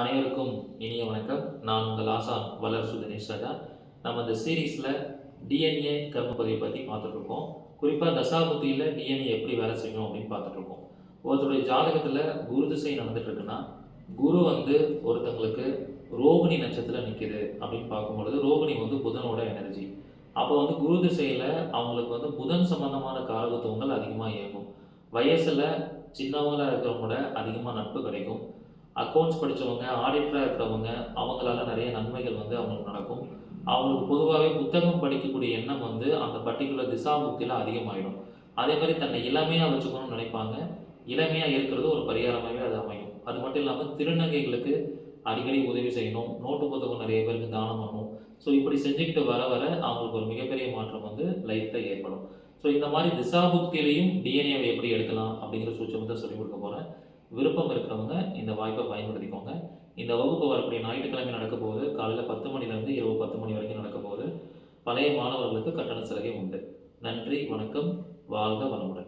அனைவருக்கும் இனிய வணக்கம். நான் உங்கள் ஆசான் வளர் சுதனேஷ் ராஜா. நம்ம இந்த சீரீஸில் டிஎன்ஏ கர்மப்பதிவை பற்றி பார்த்துட்ருக்கோம். குறிப்பாக தசாபுத்தியில் டிஎன்ஏ எப்படி வேலை செய்யும் அப்படின்னு பார்த்துட்ருக்கோம். ஒருத்தருடைய ஜாதகத்தில் குரு திசை நடந்துட்டு இருக்குன்னா குரு வந்து ஒருத்தங்களுக்கு ரோகிணி நட்சத்திரம் நிற்கிது அப்படின்னு பார்க்கும்பொழுது ரோகிணி வந்து புதனோட எனர்ஜி அப்போ வந்து குரு திசையில் அவங்களுக்கு வந்து புதன் சம்பந்தமான காரகத்துவங்கள் அதிகமாக இயங்கும். வயசில் சின்னவங்களாக இருக்கிறவங்களோட அதிகமாக நட்பு கிடைக்கும். அக்கௌண்ட்ஸ் படித்தவங்க ஆடிட்டராக இருக்கிறவங்க அவங்களால நிறைய நன்மைகள் வந்து அவங்களுக்கு நடக்கும். அவங்களுக்கு பொதுவாகவே புத்தகம் படிக்கக்கூடிய எண்ணம் வந்து அந்த பர்டிகுலர் திசாபுக்தியில் அதிகமாகிடும் அதே மாதிரி தன்னை இளமையாக வச்சுக்கணும்னு நினைப்பாங்க. இளமையாக இருக்கிறது ஒரு பரிகாரமாகவே அது அமையும். அது மட்டும் இல்லாமல் திருநங்கைகளுக்கு அடிக்கடி உதவி செய்யணும். நோட்டு புத்தகம் நிறைய பேருக்கு தானம் பண்ணணும். ஸோ இப்படி செஞ்சுக்கிட்டு வர வர அவங்களுக்கு ஒரு மிகப்பெரிய மாற்றம் வந்து லைஃப்பில் ஏற்படும். ஸோ இந்த மாதிரி திசாபுக்தியிலையும் டிஎன்ஏவை எப்படி எடுக்கலாம் அப்படிங்கிற சூட்சமத்தை சொல்லிக் கொடுக்க போகிறேன் விருப்பம் இருக்கிறவங்க இந்த வாய்ப்பை பயன்படுத்திக்கோங்க. இந்த வகுப்பு வரக்கூடிய ஞாயிற்றுக்கிழமை நடக்க போகுது காலையில் பத்து மணிலேருந்து இரவு பத்து மணி வரைக்கும் நடக்க போகுது பழைய மாணவர்களுக்கு கட்டண சலுகை உண்டு. நன்றி வணக்கம். வாழ்க வளமுடன்.